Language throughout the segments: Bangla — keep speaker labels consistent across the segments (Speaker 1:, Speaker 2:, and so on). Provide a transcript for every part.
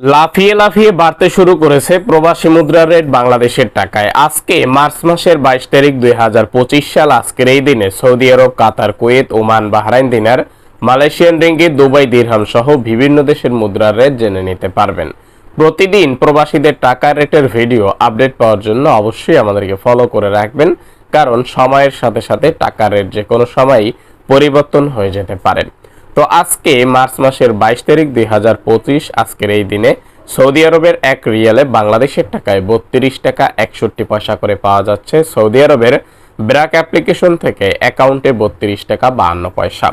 Speaker 1: লাফিয়ে লাফিয়ে বাড়তে শুরু করেছে প্রবাসী মুদ্রার রেট বাংলাদেশের টাকায়। আজকে মার্চ মাসের বাইশ তারিখ দুই হাজার পঁচিশ সাল আজকের এই দিনে Saudi Arab, Qatar, Kuwait, Oman, Bahrain, dinar, Malaysian ringgit Dubai, dirham সহ বিভিন্ন দেশের মুদ্রার রেট জেনে নিতে পারবেন। প্রতিদিন প্রবাসীদের টাকার রেটের ভিডিও আপডেট পাওয়ার জন্য অবশ্যই আমাদেরকে ফলো করে রাখবেন, কারণ সময়ের সাথে সাথে টাকার রেট যে কোনো সময়ই পরিবর্তন হয়ে যেতে পারে। তো আজকে মার্চ মাসের বাইশ তারিখ দুই হাজার পঁচিশ, আজকের এই দিনে সৌদি আরবের এক রিয়ালে বাংলাদেশের টাকায় বত্রিশ টাকা একষট্টি পয়সা করে পাওয়া যাচ্ছে সৌদি আরবের ব্র্যাক অ্যাপ্লিকেশন থেকে অ্যাকাউন্টে বত্রিশ টাকা বাহান্ন পয়সা।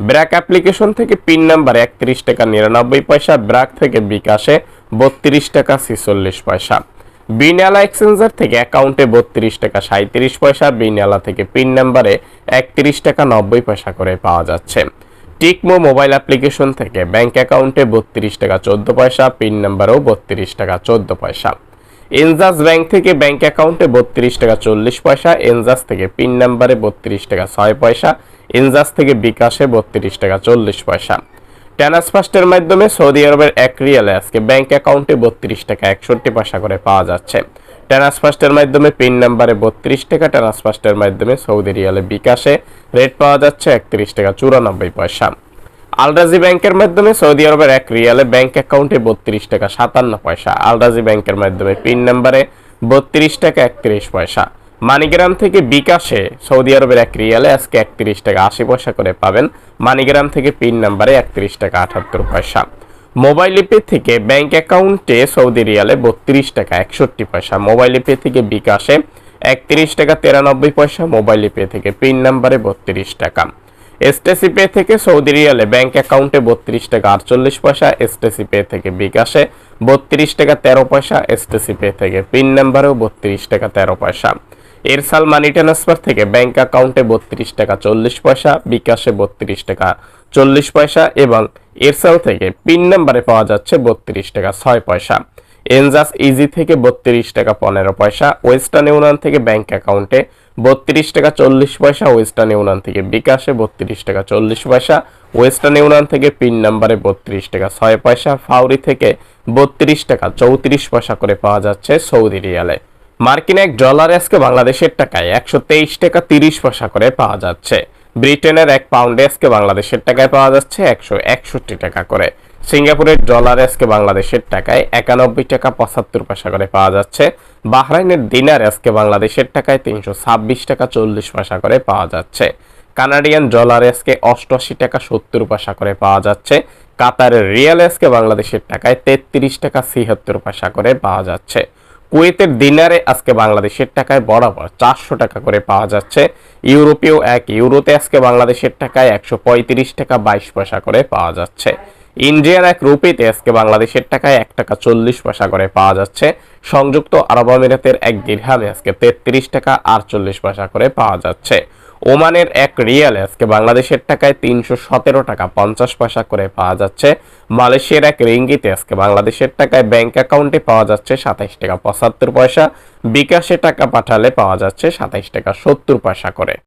Speaker 1: ব্র্যাক অ্যাপ্লিকেশন থেকে পিন নাম্বার একত্রিশ টাকা নিরানব্বই পয়সা, ব্র্যাক থেকে বিকাশে বত্রিশ টাকা ছিচল্লিশ পয়সা। বিনালা এক্সচেঞ্জার থেকে অ্যাকাউন্টে বত্রিশ টাকা সাঁত্রিশ পয়সা, বিনালা থেকে পিন নাম্বারে একত্রিশ টাকা নব্বই পয়সা করে পাওয়া যাচ্ছে। টিকমো মোবাইল অ্যাপ্লিকেশন থেকে ব্যাংক অ্যাকাউন্টে বত্রিশ টাকা চোদ্দ পয়সা, পিন নাম্বারও বত্রিশ টাকা চোদ্দ পয়সা। এনজাস ব্যাংক থেকে ব্যাংক অ্যাকাউন্টে বত্রিশ টাকা চল্লিশ পয়সা, এনজাস থেকে পিন নাম্বারে বত্রিশ টাকা ছয় পয়সা, এনজাস থেকে বিকাশে বত্রিশ টাকা চল্লিশ পয়সা। ট্রান্সফার্স্টের মাধ্যমে সৌদি আরবের এক রিয়ালে আজকে ব্যাংক অ্যাকাউন্টে বত্রিশ টাকা একষট্টি পয়সা করে পাওয়া যাচ্ছে। ট্রান্সফার্স্টের মাধ্যমে পিন নাম্বারে বত্রিশ টাকা, ট্রান্সফার্স্টের মাধ্যমে সৌদি রিয়ালে বিকাশে রেট পাওয়া যাচ্ছে একত্রিশ টাকা চুরানব্বই পয়সা। আলরাজি ব্যাংকের মাধ্যমে সৌদি আরবের এক রিয়ালে ব্যাংক অ্যাকাউন্টে বত্রিশ টাকা সাতান্ন পয়সা। আলরাজি ব্যাংকের মাধ্যমে পিন নাম্বারে বত্রিশ টাকা একত্রিশ পয়সা। মানিগ্রাম থেকে বিকাশে সৌদি আরবের এক রিয়ালে আজকে একত্রিশ টাকা আশি পয়সা করে পাবেন। মানিগ্রাম থেকে পিন নাম্বারে একত্রিশ টাকা আটাত্তর পয়সা। মোবাইল পে থেকে ব্যাংক অ্যাকাউন্টে সৌদি রিয়ালে বত্রিশ টাকা একষট্টি পয়সা। মোবাইল পে থেকে বিকাশে একত্রিশ টাকা তিরানব্বই পয়সা। মোবাইল পে থেকে পিন নাম্বারে বত্রিশ টাকা। এসটিসি পে থেকে সৌদি রিয়ালে ব্যাংক অ্যাকাউন্টে বত্রিশ টাকা আটচল্লিশ পয়সা। এসটেসি পে থেকে বিকাশে বত্রিশ টাকা তেরো পয়সা। এসটেসি পে থেকে পিন নাম্বারেও বত্রিশ টাকা তেরো পয়সা। এরসাল মানি ট্রান্সফার থেকে ব্যাংক অ্যাকাউন্টে বত্রিশ টাকা চল্লিশ পয়সা, বিকাশে বত্রিশ টাকা চল্লিশ পয়সা এবং এরসাল থেকে পিন নাম্বারে পাওয়া যাচ্ছে বত্রিশ টাকা ছয় পয়সা। এনজাস ইজি থেকে বত্রিশ টাকা পনেরো পয়সা, ওয়েস্টার্ন ইউনিয়ন থেকে ব্যাংক অ্যাকাউন্টে বত্রিশ টাকা চল্লিশ পয়সা, ওয়েস্টার্ন ইউনিয়ন থেকে বিকাশে বত্রিশ টাকা চল্লিশ পয়সা, ওয়েস্টার্ন ইউনিয়ন থেকে পিন নাম্বারে বত্রিশ টাকা ছয় পয়সা, ফাউরি থেকে বত্রিশ টাকা চৌত্রিশ পয়সা করে পাওয়া যাচ্ছে সৌদি রিয়ালে। মার্কিন এক ডলার আজকে বাংলাদেশের টাকায় একশো তেইশ টাকা তিরিশ পয়সা করে পাওয়া যাচ্ছে। ব্রিটেনের এক পাউন্ডে আজকে বাংলাদেশের টাকায় পাওয়া যাচ্ছে একশো একষট্টি টাকা করে। সিঙ্গাপুরের ডলার আজকে বাংলাদেশের টাকায় একানব্বই টাকা পঁচাত্তর পয়সা করে পাওয়া যাচ্ছে। বাহরাইনের দিনার আজকে বাংলাদেশের টাকায় তিনশো ছাব্বিশ টাকা চল্লিশ পয়সা করে পাওয়া যাচ্ছে। কানাডিয়ান ডলার আজকে অষ্টআশি টাকা সত্তর পয়সা করে পাওয়া যাচ্ছে। কাতারের রিয়াল আজকে বাংলাদেশের টাকায় তেত্রিশ টাকা ছিয়াত্তর পয়সা করে পাওয়া যাচ্ছে। কুয়েতের দিনারে আজকে বাংলাদেশের টাকায় বরাবর চারশো টাকা করে পাওয়া যাচ্ছে। ইউরোপীয় এক ইউরোতে আজকে বাংলাদেশের টাকায় একশো পঁয়ত্রিশ টাকা বাইশ পয়সা করে পাওয়া যাচ্ছে। ইন্ডিয়ার এক রুপিতে আজকে বাংলাদেশের টাকায় এক টাকা চল্লিশ পয়সা করে পাওয়া যাচ্ছে। সংযুক্ত আরব আমিরাতের এক দিরহামে আজকে তেত্রিশ টাকা আটচল্লিশ পয়সা করে পাওয়া যাচ্ছে। ওমানের এক রিয়ালে আজকে বাংলাদেশের টাকায় তিনশো সতেরো টাকা পঞ্চাশ পয়সা করে পাওয়া যাচ্ছে। মালয়েশিয়ার এক রিঙ্গিতে আজকে বাংলাদেশের টাকায় ব্যাংক অ্যাকাউন্টে পাওয়া যাচ্ছে সাতাইশ টাকা পঁচাত্তর পয়সা। বিকাশে টাকা পাঠালে পাওয়া যাচ্ছে সাতাইশ টাকা সত্তর পয়সা করে।